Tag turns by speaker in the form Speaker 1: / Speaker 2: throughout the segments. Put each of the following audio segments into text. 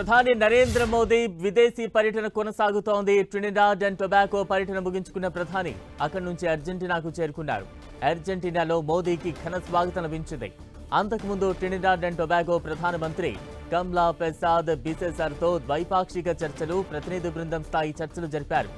Speaker 1: ప్రధాని నరేంద్ర మోదీ విదేశీ పర్యటన కొనసాగుతోంది. ట్రినిడాడ్ అండ్ టొబాకో పర్యటన ముగించుకున్న ప్రధాని అక్కడి నుంచి అర్జెంటీనాకు చేరుకున్నారు. అర్జెంటీనాలో మోదీకి ఘన స్వాగతం లభించింది. అంతకుముందు ట్రినిడాడ్ అండ్ టొబాకో ప్రధానమంత్రి కమ్లా ప్రసాద్ బిసెసర్తో ద్వైపాక్షిక చర్చలు ప్రతినిధి బృందం స్థాయి చర్చలు జరిపారు.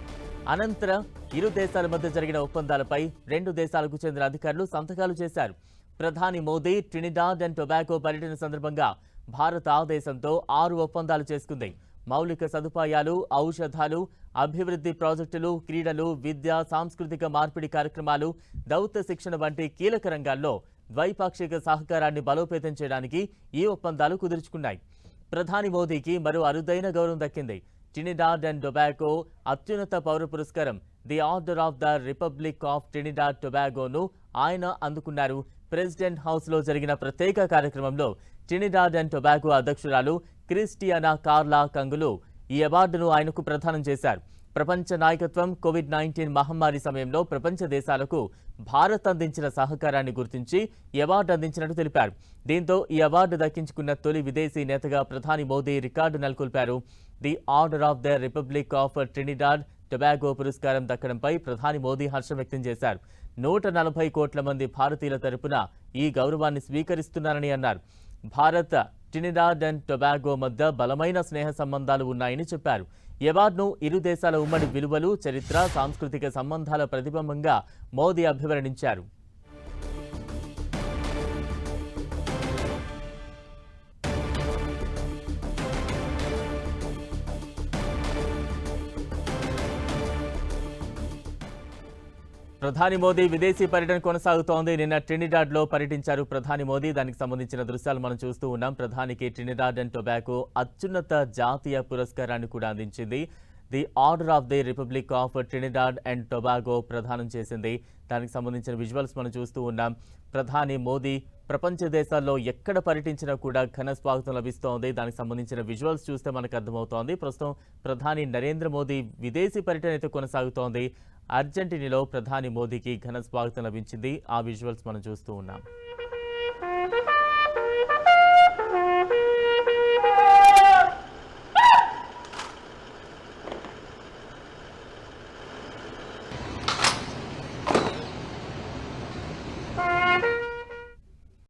Speaker 1: అనంతరం ఇరు దేశాల మధ్య జరిగిన ఒప్పందాలపై రెండు దేశాలకు చెందిన అధికారులు సంతకాలు చేశారు. ప్రధాని మోదీ ట్రినిడాడ్ అండ్ టొబాకో పర్యటన సందర్భంగా భారత ఆదేశంతో ఆరు ఒప్పందాలు చేసుకుంది. మౌలిక సదుపాయాలు ఔషధాలు అభివృద్ధి ప్రాజెక్టులు క్రీడలు విద్య సాంస్కృతిక మార్పిడి కార్యక్రమాలు దౌత్య శిక్షణ వంటి కీలక రంగాల్లో ద్వైపాక్షిక సహకారాన్ని బలోపేతం చేయడానికి ఈ ఒప్పందాలు కుదుర్చుకున్నాయి. ప్రధాని మోదీకి మరో అరుదైన గౌరవం దక్కింది. టినిడాడ్ అండ్ టొబాగో అత్యున్నత పౌర పురస్కారం the order of the republic of Trinidad టొబాగోను ఆయన అందుకున్నారు. ప్రెసిడెంట్ హౌస్లో జరిగిన ప్రత్యేక కార్యక్రమంలో ట్రినిడాడ్ అండ్ టొబాగో అధ్యక్షురాలు క్రిస్టియానా కార్లా కంగులు ఈ అవార్డును ఆయనకు ప్రదానం చేశారు. ప్రపంచ నాయకత్వం కోవిడ్ నైన్టీన్ మహమ్మారి సమయంలో ప్రపంచ దేశాలకు భారత్ అందించిన సహకారాన్ని గుర్తించి ఈ అవార్డు అందించినట్టు తెలిపారు. దీంతో ఈ అవార్డు దక్కించుకున్న తొలి విదేశీ నేతగా ప్రధాని మోదీ రికార్డు నెలకొల్పారు. The Order of the Republic of Trinidad Tobago పురస్కారం దక్కడంపై ప్రధాని మోదీ హర్షం వ్యక్తం చేశారు. నూట నలభై కోట్ల మంది భారతీయుల తరపున ఈ గౌరవాన్ని స్వీకరిస్తున్నారని అన్నారు. భారత్ టినిడాడ్ అండ్ టొబాగో మధ్య బలమైన స్నేహ సంబంధాలు ఉన్నాయని చెప్పారు. ఎవార్డును ఇరు దేశాల ఉమ్మడి విలువలు చరిత్ర సాంస్కృతిక సంబంధాల ప్రతిబింబంగా మోదీ అభివర్ణించారు. ప్రధాని మోదీ విదేశీ పర్యటన కొనసాగుతోంది. నిన్న ట్రినిడాడ్లో పర్యటించారు ప్రధాని మోదీ. దానికి సంబంధించిన దృశ్యాలు మనం చూస్తూ ఉన్నాం. ప్రధానికి ట్రినిడాడ్ అండ్ టొబాకో అత్యున్నత జాతీయ పురస్కారాన్ని కూడా అందించింది. The Order of the Republic of Trinidad and Tobago ప్రధానం చేసింది. దానికి సంబంధించిన విజువల్స్ మనం చూస్తూ ఉన్నాం. ప్రధాని మోదీ ప్రపంచ దేశాల్లో ఎక్కడ పర్యటించినా కూడా ఘన స్వాగతం లభిస్తోంది. దానికి సంబంధించిన విజువల్స్ చూస్తే మనకు అర్థమవుతోంది. ప్రస్తుతం ప్రధాని నరేంద్ర మోదీ విదేశీ పర్యటన అయితే కొనసాగుతోంది. అర్జెంటీనాలో ప్రధాని మోదీకి ఘన స్వాగతం లభించింది. ఆ విజువల్స్ మనం చూస్తూ ఉన్నాం.